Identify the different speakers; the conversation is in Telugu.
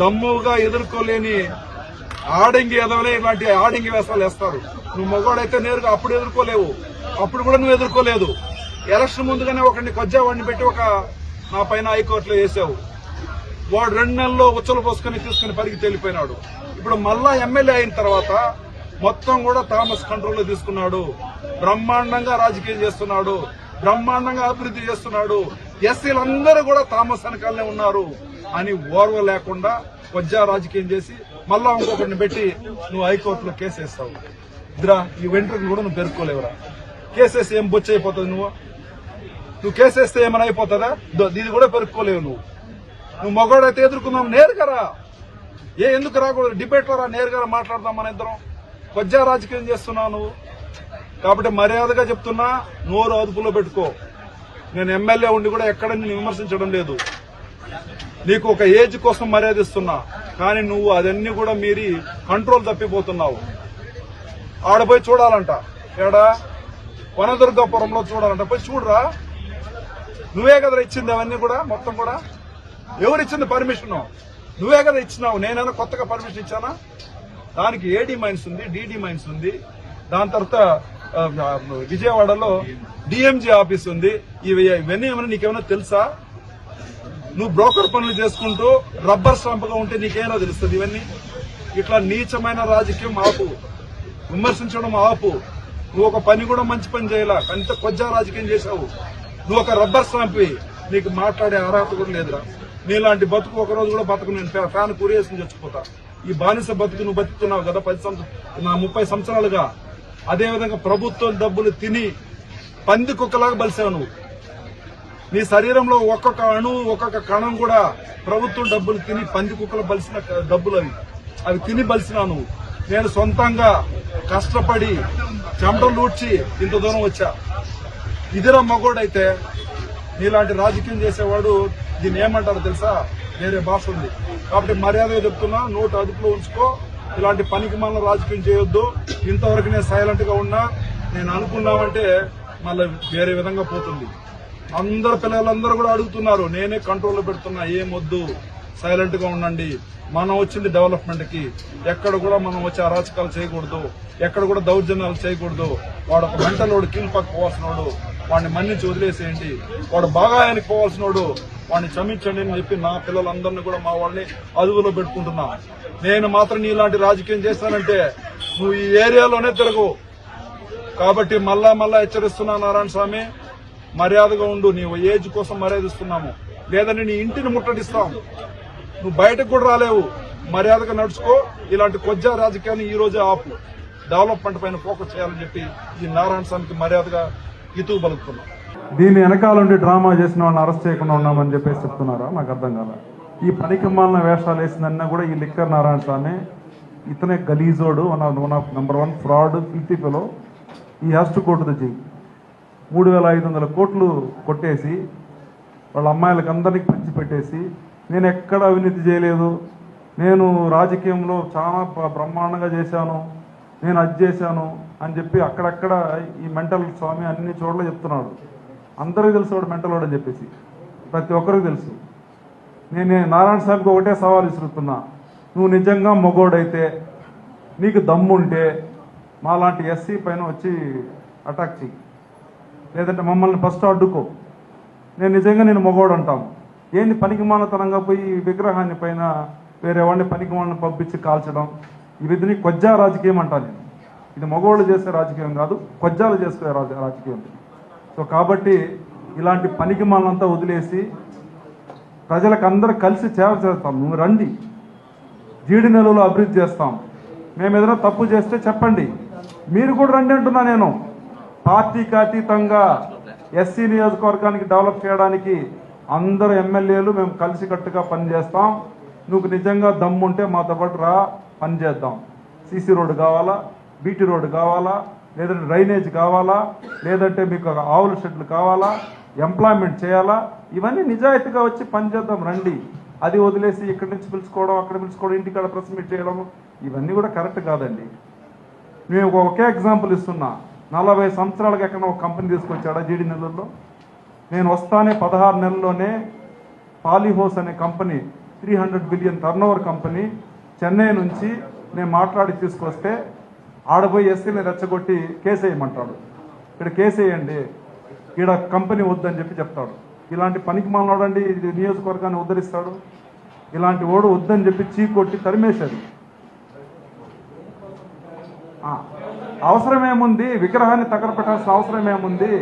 Speaker 1: దమ్ముగా ఎదుర్కోలేని ఆడంగి ఎదవలే ఇలాంటి ఆడంగి వేసాలు వేస్తారు. నువ్వు మగవాడైతే నేరుగా అప్పుడు ఎదుర్కోలేవు. అప్పుడు కూడా నువ్వు ఎదుర్కోలేదు. ఎలక్షన్ ముందుగానే ఒకరిని కొజ్జా వాడిని పెట్టి ఒక నా పైన హైకోర్టులో వేసావు. వాడు రెండు నెలల్లో ఉచ్చలు పోసుకొని తీసుకుని పరిగి తేలిపోయినాడు. ఇప్పుడు మళ్ళా ఎమ్మెల్యే అయిన తర్వాత మొత్తం కూడా థామస్ కంట్రోల్లో తీసుకున్నాడు. బ్రహ్మాండంగా రాజకీయం చేస్తున్నాడు. బ్రహ్మాండంగా అభివృద్ధి చేస్తున్నాడు. ఎస్సీలందరూ కూడా థామస్ వెనకాలనే ఉన్నారు అని ఓర్వ లేకుండా కొజ్జా రాజకీయం చేసి మళ్ళా ఇంకొకరిని పెట్టి నువ్వు హైకోర్టులో కేసు వేస్తావు. ఇద్దరా ఈ వెంట్రుకలు కూడా నువ్వు పెరుక్కోలేవురా కేసేసి ఏం బొచ్చ అయిపోతుంది నువ్వు? నువ్వు కేసేస్తే ఏమైనా అయిపోతుందా? దీన్ని కూడా పెరుక్కోలేవు నువ్వు. నువ్వు మగవాడైతే ఎదుర్కొందాం నేరుగా ఏ ఎందుకు రాకూడదు? డిబేట్లో రా నేరుగా మాట్లాడదాం మన ఇద్దరం. కొజ్జా రాజకీయం చేస్తున్నావు నువ్వు. కాబట్టి మర్యాదగా చెప్తున్నా నోరు అదుపులో పెట్టుకో. నేను ఎమ్మెల్యే ఉండి కూడా ఎక్కడ నేను విమర్శించడం లేదు. నీకు ఒక ఏజ్ కోసం మర్యాదిస్తున్నా కానీ నువ్వు అదన్నీ కూడా మీరి కంట్రోల్ తప్పిపోతున్నావు. ఆడపోయి చూడాలంట. ఏడా? వనదుర్గాపురంలో చూడాలంట. పోయి చూడరా. నువ్వే కదా ఇచ్చింది అవన్నీ కూడా మొత్తం కూడా? ఎవరు ఇచ్చింది పర్మిషన్? నువ్వే కదా ఇచ్చినావు. నేనైనా కొత్తగా పర్మిషన్ ఇచ్చానా? దానికి ఏడీ మైన్స్ ఉంది డీడీ మైన్స్ ఉంది. దాని తర్వాత విజయవాడలో డిఎంజీ ఆఫీస్ ఉంది. ఇవన్నీ ఏమైనా నీకేమైనా తెలుసా? నువ్వు బ్రోకర్ పనులు చేసుకుంటూ రబ్బర్ స్టాంప్గా ఉంటే నీకేమైనా తెలుస్తుంది ఇవన్నీ? ఇట్లా నీచమైన రాజకీయం ఆపు. విమర్శించడం ఆపు. నువ్వు ఒక పని కూడా మంచి పని చేయాలా. అంత కొజ్జా రాజకీయం చేశావు. నువ్వు ఒక రబ్బర్ స్టాంప్ నీకు మాట్లాడే అర్హత కూడా లేదురా. నీలాంటి బతుకు ఒక రోజు కూడా బతుకు నేను ఫ్యాన్ కురియేసుకుని చచ్చిపోతా. ఈ బానిస బతుకు నువ్వు బతుకుతున్నావు కదా పది సంవత్సరం నా ముప్పై సంవత్సరాలుగా. అదేవిధంగా ప్రభుత్వం డబ్బులు తిని పంది కుక్కలాగా బలిసావు నువ్వు. నీ శరీరంలో ఒక్కొక్క అణువు ఒక్కొక్క కణం కూడా ప్రభుత్వం డబ్బులు తిని పంది కుక్కలు బలిసిన డబ్బులు అవి. అవి తిని బలిసినా నువ్వు. నేను సొంతంగా కష్టపడి చెమటలు లూడ్చి ఇంత దూరం వచ్చా. ఇదిరా మగోడైతే నీలాంటి రాజకీయం చేసేవాడు దీన్ని ఏమంటారో తెలుసా? వేరే భాష ఉంది. కాబట్టి మర్యాదగా చెప్తున్నా నోటు అదుపులో ఉంచుకో. ఇలాంటి పనికి మనం రాజకీయం చేయొద్దు. ఇంతవరకు నేను సైలెంట్గా ఉన్నా. నేను అనుకున్నామంటే మళ్ళీ వేరే విధంగా పోతుంది. అందరు పిల్లలందరూ కూడా అడుగుతున్నారు. నేనే కంట్రోల్లో పెడుతున్నా. ఏమొద్దు సైలెంట్గా ఉండండి. మనం వచ్చింది డెవలప్మెంట్కి. ఎక్కడ కూడా మనం వచ్చి అరాచకాలు చేయకూడదు. ఎక్కడ కూడా దౌర్జన్యాలు చేయకూడదు. వాడు ఒక మెంటల్ వాడు కీలు వాడు. వాడిని మన్నించి వదిలేసేయండి. వాడు బాగా ఆయనకి పోవాల్సినోడు. వాడిని క్షమించండి అని చెప్పి నా పిల్లలందరినీ కూడా మా వాళ్ళని అదుపులో పెట్టుకుంటున్నా. నేను మాత్రం నీలాంటి రాజకీయం చేస్తానంటే నువ్వు ఈ ఏరియాలోనే తిరగవు కాబట్టి మళ్ళా మళ్ళా హెచ్చరిస్తున్నా నారాయణ స్వామి మర్యాదగా ఉండు. నీ ఏజ్ కోసం మర్యాదిస్తున్నాము. లేదని నీ ఇంటిని ముట్టడిస్తాం. నువ్వు బయటకు కూడా రాలేవు. మర్యాదగా నడుచుకో. ఇలాంటి కొజ్జా రాజకీయాన్ని ఈ రోజే ఆపు. డెవలప్మెంట్ పైన ఫోకస్ చేయాలని చెప్పి ఈ నారాయణ స్వామికి మర్యాదగా ఇతూ పలుకుతున్నాం
Speaker 2: దీని వెనకాల ఉండి డ్రామా చేసిన వాళ్ళని అరెస్ట్ చేయకుండా ఉన్నామని చెప్పేసి చెప్తున్నారా? నాకు అర్థం కాల. ఈ పనికిమ్మాలిన వేషాలు వేసిందన్నా కూడా ఈ లిక్కర్ నారాయణ స్వామి ఇతనే గలీజోడు one of one of number one fraud fifty ఈ హ్యాస్ టు కోట్ ద జై మూడు వేల ఐదు వందల కోట్లు కొట్టేసి వాళ్ళ అమ్మాయిలకు అందరికి పంచి పెట్టేసి నేను ఎక్కడ అవినీతి చేయలేదు నేను రాజకీయంలో చాలా బ్రహ్మాండంగా చేశాను నేను అది చేశాను అని చెప్పి అక్కడక్కడ ఈ మెంటల్ స్వామి అన్ని చోట్ల చెప్తున్నాడు. అందరికీ తెలుసు వాడు మెంటల్ వాడు అని చెప్పేసి. ప్రతి ఒక్కరికి తెలుసు. నేను నారాయణ స్వామికి ఒకటే సవాల్ విసురుతున్నా. నువ్వు నిజంగా మగోడైతే నీకు దమ్ముంటే మాలాంటి ఎస్సీ పైన వచ్చి అటాక్ చెయ్యి. లేదంటే మమ్మల్ని ఫస్ట్ అడ్డుకో. నేను నిజంగా నేను మగోడు అంటాం ఏంది పనికిమానతనంగా పోయి విగ్రహాన్ని పైన వేరే వాడిని పనికిమాలను పంపించి కాల్చడం? ఇది కొజ్జా రాజకీయం అంటాను నేను. ఇది మగవాళ్ళు చేసే రాజకీయం కాదు కొజ్జాలు చేసే రాజ రాజకీయం సో కాబట్టి ఇలాంటి పనికి మనంతా వదిలేసి ప్రజలకు అందరూ కలిసి సేవ చేస్తాం. నువ్వు రండి. జీడి నెలలో అభివృద్ధి చేస్తాం. మేము ఏదైనా తప్పు చేస్తే చెప్పండి. మీరు కూడా రండి అంటున్నా నేను. పార్టీకి అతీతంగా ఎస్సీ నియోజకవర్గానికి డెవలప్ చేయడానికి అందరు ఎమ్మెల్యేలు మేము కలిసికట్టుగా పనిచేస్తాం. నువ్వు నిజంగా దమ్ముంటే మాతో పాటు రా. పని చేద్దాం. సీసీ రోడ్డు కావాలా? బీటీ రోడ్డు కావాలా? లేదంటే డ్రైనేజ్ కావాలా? లేదంటే మీకు ఆవుల షెడ్లు కావాలా? ఎంప్లాయ్మెంట్ చేయాలా? ఇవన్నీ నిజాయితీగా వచ్చి పనిచేద్దాం రండి. అది వదిలేసి ఇక్కడి నుంచి పిలుచుకోవడం అక్కడ పిలుచుకోవడం ఇంటికాడ ప్రెస్ మీట్ చేయడం ఇవన్నీ కూడా కరెక్ట్ కాదండి. మేము ఒకే ఎగ్జాంపుల్ ఇస్తున్నా. నలభై సంవత్సరాలకు ఎక్కడ ఒక కంపెనీ తీసుకొచ్చాడా జీడి నెలల్లో నేను వస్తానే పదహారు నెలల్లోనే పాలీహోస్ అనే company three hundred billion turnover company Chennai నుంచి నేను మాట్లాడి తీసుకొస్తే ఆడపోయి ఎస్సీని రెచ్చగొట్టి కేసు వేయమంటాడు. ఇక్కడ కేసు వేయండి. ఈడ కంపెనీ వద్దని చెప్పి చెప్తాడు. ఇలాంటి పనికి మాలనోడండి ఇది నియోజకవర్గాన్ని ఉద్ధరిస్తాడు. ఇలాంటి ఓడు వద్దని చెప్పి చీ కొట్టి తరిమేశారు అవసరం అవసరమేముంది? విగ్రహాన్ని తగలపెట్టాల్సిన అవసరం ఏముంది